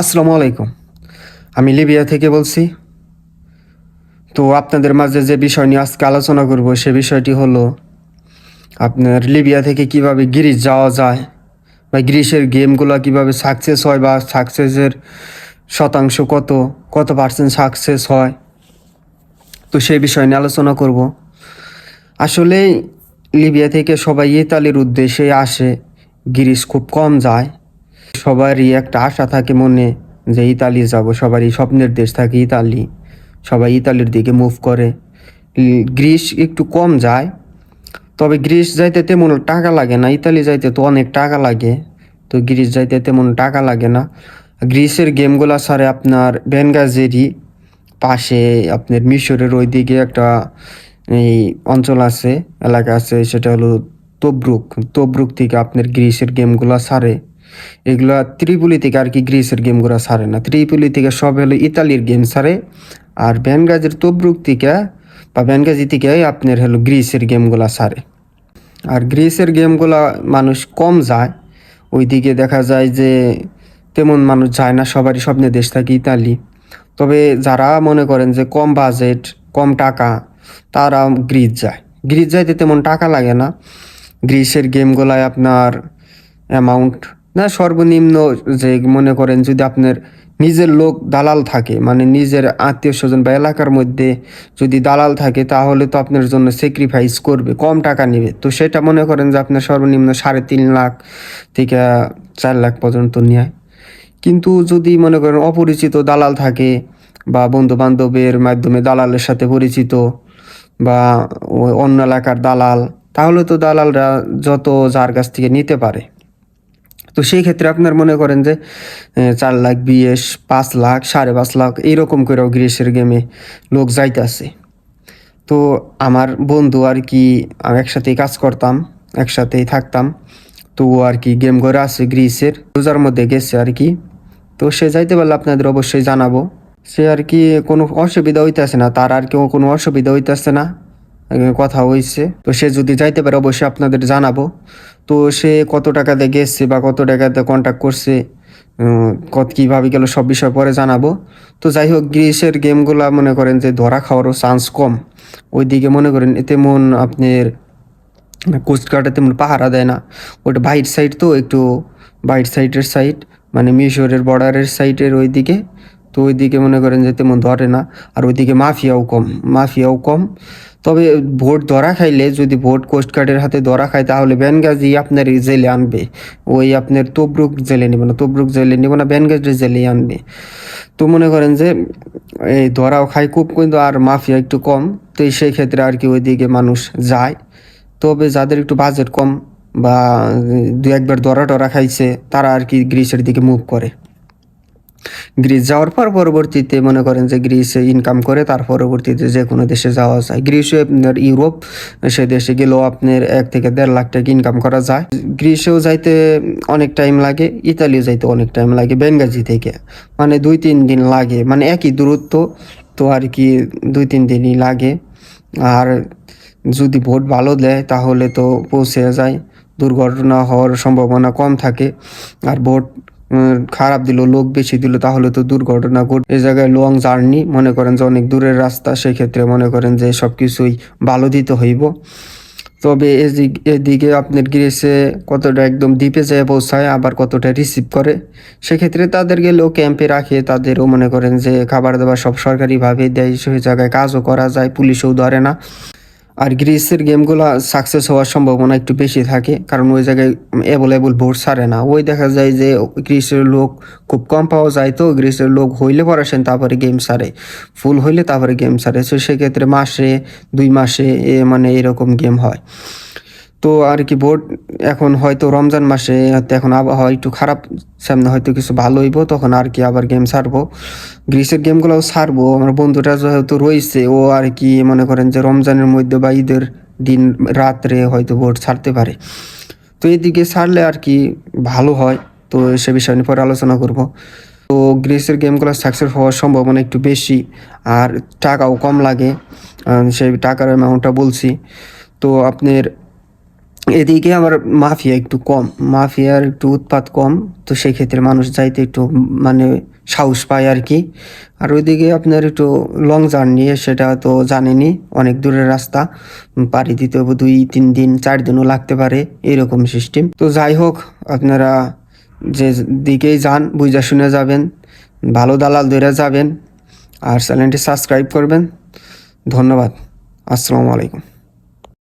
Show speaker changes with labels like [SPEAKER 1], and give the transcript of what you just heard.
[SPEAKER 1] আসসালামু আলাইকুম। আমি লিবিয়া থেকে বলছি। তো আপনাদের মাঝে যে বিষয় নিয়ে আজকে আলোচনা করব, সে বিষয়টি হলো আপনার লিবিয়া থেকে কীভাবে গ্রিস যাওয়া যায় বা গ্রিসের গেমগুলো কীভাবে সাকসেস হয় বা সাকসেসের শতাংশ কত কত পার্সেন্ট সাকসেস হয়। তো সেই বিষয় নিয়ে আলোচনা করব। আসলে লিবিয়া থেকে সবাই ইতালির উদ্দেশ্যে আসে, গ্রিস খুব কম যায়। সবারই একটা আশা থাকে মনে যে ইতালি যাব, সবারই স্বপ্নের দেশ থাকে ইতালি। সবাই ইতালির দিকে মুভ করে। গ্রিস একটু কম যায়, তবে গ্রিস যাইতে তেমন টাকা লাগে না, ইতালি যাইতে তো অনেক টাকা লাগে, তো গ্রিস যাইতে তেমন টাকা লাগে না। গ্রিসের গেমগুলো সারে আপনার বেনগাজেরি, পাশে আপনার মিশরের ওইদিকে একটা এই অঞ্চল আছে, এলাকা আছে, সেটা হলো তবরুক। তবরুক থেকে আপনার গ্রিসের গেমগুলো সারে। এগুলা ত্রিপুলি থেকে আর কি গ্রিসের গেমগুলো সারে না। ত্রিপুলি থেকে সব হলো ইতালির গেম সারে আর বেনগাজের তবরুক থেকে বা ব্যানগাজি থেকে আপনার হলো গ্রিসের গেমগুলো সারে আর গ্রিসের গেমগুলা মানুষ কম যায়। ওইদিকে দেখা যায় যে তেমন মানুষ যায় না, সবারই স্বপ্নের দেশ থাকে ইতালি। তবে যারা মনে করেন যে কম বাজেট কম টাকা, তারা গ্রিস যায়। গ্রিস যাইতে তেমন টাকা লাগে না। গ্রিসের গেমগুলায় আপনার অ্যামাউন্ট না সর্বনিম্ন যে মনে করেন যদি আপনার নিজের লোক দালাল থাকে মানে নিজের আত্মীয় স্বজন বা এলাকার মধ্যে যদি দালাল থাকে, তাহলে তো আপনার জন্য স্যাক্রিফাইস করবে, কম টাকা নেবে। তো সেটা মনে করেন যে আপনার সর্বনিম্ন সাড়ে তিন লাখ থেকে চার লাখ পর্যন্ত নেয়। কিন্তু যদি মনে করেন অপরিচিত দালাল থাকে বা বন্ধু বান্ধবের মাধ্যমে দালালের সাথে পরিচিত বা অন্য এলাকার দালাল, তাহলে তো দালালরা যত যার কাছ থেকে নিতে পারে। তো সেই ক্ষেত্রে আপনার মনে করেন যে চার লাখ, বিশ, পাঁচ লাখ, সাড়ে পাঁচ লাখ এইরকম করেও গ্রীষ্মের গেমে লোক যাইতেছে। তো আমার বন্ধু আর কি, আমি একসাথেই কাজ করতাম, একসাথেই থাকতাম। তো ও আর কি গেম করে আছে গ্রিসের রোজার মধ্যে গেছে আর কি। তো সে যাইতে পারলে আপনাদের অবশ্যই জানাব। সে আর কি কোনো অসুবিধা হইতেছে না, তার আর কেউ কোনো অসুবিধা হইতেছে না। কথা হইছে। তো সে যদি যাইতে পারে, অবশ্যই আপনাদের জানাব। তো সে কত টাকাতে গেছে বা কত টাকাতে কন্ট্যাক্ট করছে কত কীভাবে গেল, সব বিষয় পরে জানাব। তো যাই হোক, গ্রিসের গেমগুলা মনে করেন যে ধরা খাওয়ারও চান্স কম। ওইদিকে মনে করেন তেমন আপনার কোস্টগার্ডে তেমন পাহারা দেয় না। ওটা বাইট সাইড তো, একটু বাইট সাইডের সাইড মানে মিশরের বর্ডারের সাইডের ওইদিকে। তো ওইদিকে মনে করেন যে তেমন ধরে না। আর ওইদিকে মাফিয়াও কম মাফিয়াও কম। তবে ভোট ধরা খাইলে যদি ভোট কোস্টগার্ডের হাতে ধরা খায়, তাহলে ব্যানগাজি আপনার জেলে আনবে। ওই আপনার তবরুক জেলে নেবে না, তবরুক জেলে নেবে না ব্যানগাজের জেলে আনবে। তো মনে করেন যে এই ধরাও খায় খুব, কিন্তু আর মাফিয়া একটু কম। তো সেই ক্ষেত্রে আর কি ওইদিকে মানুষ যায়। তবে যাদের একটু বাজেট কম বা দু একবার দরা টরা খাইছে, তারা আর কি গ্রিসের দিকে মুভ করে। গ্রিস যাওয়ার পর পরবর্তীতে মনে করেন যে গ্রিসে ইনকাম করে, তার পরবর্তীতে যে কোনো দেশে যাওয়া যায়। গ্রিসে, আপনার ইউরোপ, সে দেশে গেলেও আপনার এক থেকে দেড় লাখ টাকা ইনকাম করা যায়। গ্রিসেও যাইতে অনেক টাইম লাগে, ইতালিও যাইতে অনেক টাইম লাগে বেঙ্গাজি থেকে। মানে দুই তিন দিন লাগে মানে একই দূরত্ব তো আর কি দুই তিন দিনই লাগে। আর যদি ভোট ভালো দেয়, তাহলে তো পৌঁছে যায়। দুর্ঘটনা হওয়ার সম্ভাবনা কম থাকে। আর ভোট খারাপ দিল, লোক বেশি দিল, তাহলে তো দুর্ঘটনা ঘট এই জায়গায় লং জার্নি মনে করেন যে অনেক দূরের রাস্তা, সেক্ষেত্রে মনে করেন যে সব কিছুই ভালো দিতে হইব। তবে এদিক- এদিকে আপনার গ্রিসে কতটা একদম দ্বীপে যেয়ে পৌঁছায়, আবার কতটা রিসিভ করে, সেক্ষেত্রে তাদের গেলেও ক্যাম্পে রাখে, তাদেরও মনে করেন যে খাবার দাবার সব সরকারিভাবে দেয় সেই জায়গায় কাজও করা যায়, পুলিশও ধরে না। আর গ্রিসের গেমগুলো সাকসেস হওয়ার সম্ভাবনা একটু বেশি থাকে, কারণ ওই জায়গায় অ্যাভেলেবল ভোট সারে না। ওই দেখা যায় যে গ্রিসের লোক খুব কম পাওয়া যায় তো, গ্রিসের লোক হইলে পড়াশেন তারপরে গেম সারে ফুল হইলে তারপরে গেম সারে সো সেক্ষেত্রে মাসে, দুই মাসে মানে এরকম গেম হয়। তো আর কি ভোট এখন হয়তো রমজান মাসে হয়তো এখন আবহাওয়া একটু খারাপ, সামনে হয়তো কিছু ভালো হইব, তখন আর কি আবার গেম ছাড়বো। গ্রিসের গেমগুলোও ছাড়বো, আমার বন্ধুটা যেহেতু রয়েছে, ও আর কি মনে করেন যে রমজানের মধ্যে বা ঈদের দিন রাত্রে হয়তো ভোট ছাড়তে পারে। তো এদিকে ছাড়লে আর কি ভালো হয়, তো সে বিষয় নিয়ে পরে আলোচনা করব। তো গ্রিসের গেমগুলো সাকসেস হওয়ার সম্ভাবনা একটু বেশি, আর টাকাও কম লাগে সেই টাকার অ্যামাউন্টটা বলছি। তো আপনার এদিকে আমার মাফিয়া একটু কম, মাফিয়ার একটু উৎপাত কম, তো সেক্ষেত্রে মানুষ যাইতে একটু মানে সাহস পায় আর কি। আর ওইদিকে আপনার একটু লং জার্নি সেটা তো জানেনি অনেক দূরের রাস্তা, পাড়ি দিতে হবে দুই, তিন দিন, চার দিনও লাগতে পারে, এরকম সিস্টেম তো যাই হোক, আপনারা যে দিকেই যান, বুঝা শুনে যাবেন, ভালো দালাল ধরে যাবেন, আর চ্যানেলটি সাবস্ক্রাইব করবেন। ধন্যবাদ। আসসালামু আলাইকুম।